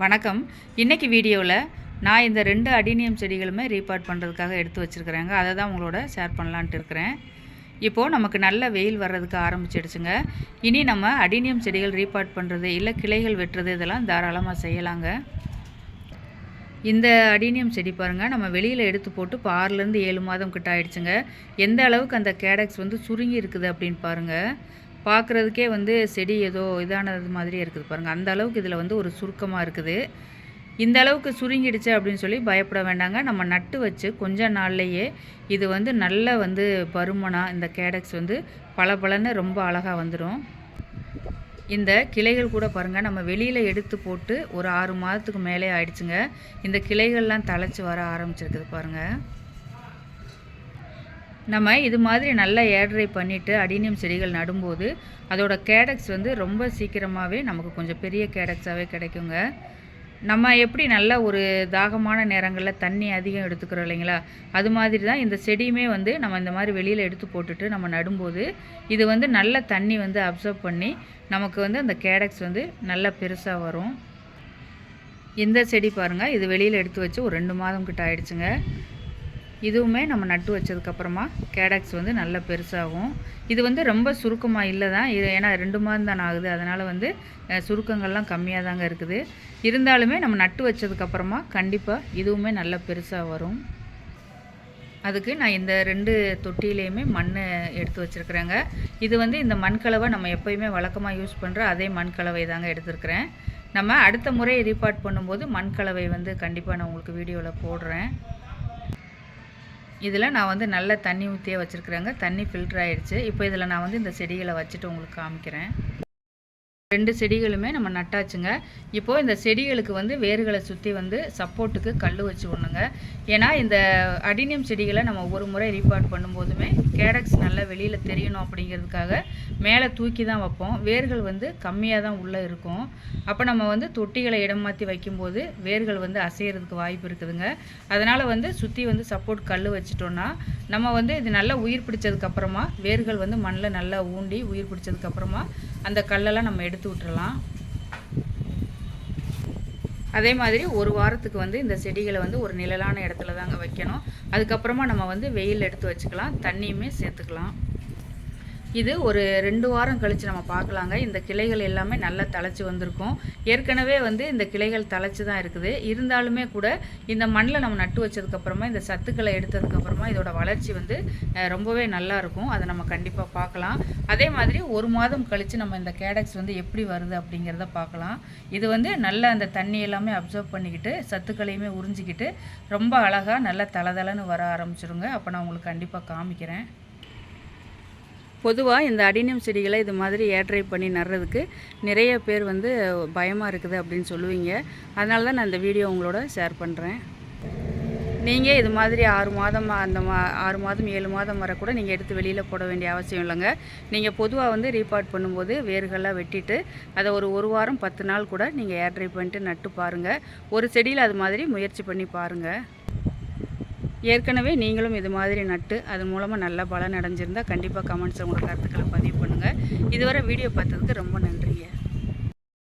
வணக்கம். இன்றைக்கி வீடியோவில் நான் இந்த ரெண்டு அடினியம் செடிகளுமே ரீபார்ட் பண்ணுறதுக்காக எடுத்து வச்சுருக்கிறேங்க. அதை தான் உங்களோட ஷேர் பண்ணலான்ட்டு இருக்கிறேன். இப்போது நமக்கு நல்ல வெயில் வர்றதுக்கு ஆரம்பிச்சிடுச்சுங்க. இனி நம்ம அடினியம் செடிகள் ரீபார்ட் பண்ணுறது இல்லை கிளைகள் வெட்டுறது இதெல்லாம் தாராளமாக செய்யலாங்க. இந்த அடினியம் செடி பாருங்கள் நம்ம வெளியில் எடுத்து போட்டு இப்போ ஆறுலேருந்து ஏழு மாதம் கிட்ட ஆயிடுச்சுங்க. எந்த அளவுக்கு அந்த கேடக்ஸ் வந்து சுருங்கி இருக்குது அப்படின்னு பாருங்கள் பார்க்குறதுக்கே வந்து செடி ஏதோ இதானது மாதிரியே இருக்குது பாருங்கள் அந்த அளவுக்கு இதில் வந்து ஒரு சுருக்கமாக இருக்குது. இந்த அளவுக்கு சுருங்கிடுச்சு அப்படின்னு சொல்லி பயப்பட வேண்டாங்க. நம்ம நட்டு வச்சு கொஞ்ச நாள்லையே இது வந்து நல்ல வந்து பருமனாக இந்த கேடக்ஸ் வந்து பளபளன்னு ரொம்ப அழகாக வந்துடும் இந்த கிளைகள் கூட பாருங்கள் நம்ம வெளியில் எடுத்து போட்டு ஒரு ஆறு மாதத்துக்கு மேலே ஆயிடுச்சுங்க. இந்த கிளைகள்லாம் தழைச்சி வர ஆரம்பிச்சிருக்குது பாருங்கள் நம்ம இது மாதிரி நல்லா ஏர்ட்ரை பண்ணிவிட்டு அடினியம் செடிகள் நடும்போது அதோட கேடக்ஸ் வந்து ரொம்ப சீக்கிரமாகவே நமக்கு கொஞ்சம் பெரிய கேடக்ஸாகவே கிடைக்குங்க. நம்ம எப்படி நல்ல ஒரு தாகமான நேரங்களில் தண்ணி அதிகம் எடுத்துக்கிறோம் இல்லைங்களா? அது மாதிரி தான் இந்த செடியுமே வந்து நம்ம இந்த மாதிரி வெளியில் எடுத்து போட்டுட்டு நம்ம நடும்போது இது வந்து நல்ல தண்ணி வந்து அப்சர்வ் பண்ணி நமக்கு வந்து அந்த கேடக்ஸ் வந்து நல்லா பெருசாக வரும். இந்த செடி பாருங்கள் இது வெளியில் எடுத்து வச்சு ஒரு ரெண்டு மாதம் கிட்ட ஆயிடுச்சுங்க. இதுவுமே நம்ம நட்டு வச்சதுக்கப்புறமா கேடாக்ஸ் வந்து நல்ல பெருசாகும். இது வந்து ரொம்ப சுருக்கமாக இல்லை தான் இது ஏன்னா ரெண்டு மாதம் தான் ஆகுது. அதனால் வந்து சுருக்கங்கள்லாம் கம்மியாக தாங்க இருக்குது. இருந்தாலுமே நம்ம நட்டு வச்சதுக்கப்புறமா கண்டிப்பாக இதுவுமே நல்ல பெருசாக வரும். அதுக்கு நான் இந்த ரெண்டு தொட்டிலையுமே மண் எடுத்து வச்சுருக்குறேங்க. இது வந்து இந்த மண்கலவை நம்ம எப்போயுமே வழக்கமாக யூஸ் பண்ணுற அதே மண்கலவை தாங்க எடுத்திருக்கிறேன். நம்ம அடுத்த முறை ரீபார்ட் பண்ணும்போது மண்கலவை வந்து கண்டிப்பாக நான் உங்களுக்கு வீடியோவில் போடுறேன். இதில் நான் வந்து நல்ல தண்ணி ஊற்றியே வச்சுருக்குறேங்க. தண்ணி ஃபில்டர் ஆயிடுச்சு. இப்போ இதில் நான் வந்து இந்த செடிகளை வச்சுட்டு உங்களுக்கு காமிக்கிறேன். ரெண்டு செடிகளுமே நம்ம நட்டாச்சுங்க. இப்போது இந்த செடிகளுக்கு வந்து வேர்களை சுற்றி வந்து சப்போர்ட்டுக்கு கல் வச்சு விடணுங்க. ஏன்னா இந்த அடினியம் செடிகளை நம்ம ஒரு முறை ரீபார்ட் பண்ணும்போதுமே கேடக்ஸ் நல்லா வெளியில் தெரியணும் அப்படிங்கிறதுக்காக மேலே தூக்கி தான் வைப்போம். வேர்கள் வந்து கம்மியாக தான் உள்ளே இருக்கும். அப்போ நம்ம வந்து தொட்டிகளை இடம் மாற்றி வைக்கும்போது வேர்கள் வந்து அசையிறதுக்கு வாய்ப்பு இருக்குதுங்க. அதனால் வந்து சுற்றி வந்து சப்போர்ட் கல் வச்சிட்டோன்னா நம்ம வந்து இது நல்லா உயிர் பிடிச்சதுக்கப்புறமா வேர்கள் வந்து மண்ணில் நல்லா ஊண்டி உயிர் பிடிச்சதுக்கப்புறமா அந்த கல்லெல்லாம் நம்ம எடுத்து விட்டுறலாம். அதே மாதிரி ஒரு வாரத்துக்கு வந்து இந்த செடிகளை வந்து ஒரு நிழலான இடத்துல தாங்க வைக்கணும். அதுக்கப்புறமா நம்ம வந்து வெயில் எடுத்து வச்சுக்கலாம். தண்ணியுமே சேர்த்துக்கலாம். இது ஒரு ரெண்டு வாரம் கழித்து நம்ம பார்க்கலாங்க. இந்த கிளைகள் எல்லாமே நல்லா தழைச்சி வந்திருக்கும். ஏற்கனவே வந்து இந்த கிளைகள் தழைச்சி தான் இருக்குது. இருந்தாலுமே கூட இந்த மண்ணில் நம்ம நட்டு வச்சதுக்கப்புறமா இந்த சத்துக்களை எடுத்ததுக்கப்புறமா இதோட வளர்ச்சி வந்து ரொம்பவே நல்லாயிருக்கும் அதை நம்ம கண்டிப்பாக பார்க்கலாம். அதே மாதிரி ஒரு மாதம் கழித்து நம்ம இந்த கேடக்ஸ் வந்து எப்படி வருது அப்படிங்கிறத பார்க்கலாம். இது வந்து நல்ல அந்த தண்ணி எல்லாமே அப்சர்வ் பண்ணிக்கிட்டு சத்துக்களையுமே உறிஞ்சிக்கிட்டு ரொம்ப அழகாக நல்லா தளதளன்னு வர ஆரம்பிச்சிருங்க. அப்போ நான் உங்களுக்கு கண்டிப்பாக காமிக்கிறேன். பொதுவாக இந்த அடினியம் செடிகளை இது மாதிரி ஏட்ரை பண்ணி நடுறதுக்கு நிறைய பேர் வந்து பயமாக இருக்குது அப்படின்னு சொல்லுவீங்க. அதனால தான் நான் இந்த வீடியோ உங்களோட ஷேர் பண்ணுறேன் நீங்கள் இது மாதிரி ஆறு மாதம் அந்த மா ஆறு மாதம் ஏழு மாதம் வரை கூட நீங்கள் எடுத்து வெளியில் போட வேண்டிய அவசியம் இல்லைங்க. நீங்கள் பொதுவாக வந்து ரீபார்ட் பண்ணும்போது வேர்கள்லாம் வெட்டிட்டு அதை ஒரு ஒரு வாரம் பத்து நாள் கூட நீங்கள் ஏர் ட்ரை பண்ணிட்டு நட்டு பாருங்கள் ஒரு செடியில் அது மாதிரி முயற்சி பண்ணி பாருங்கள் ஏற்கனவே நீங்களும் இது மாதிரி நட்டு அது மூலமாக நல்ல பலன் அடைஞ்சிருந்தால் கண்டிப்பாக கமெண்ட்ஸ் உங்களோட கருத்துக்களை பதிவு பண்ணுங்கள் இதுவரை வீடியோ பார்த்ததுக்கு ரொம்ப நன்றிங்க.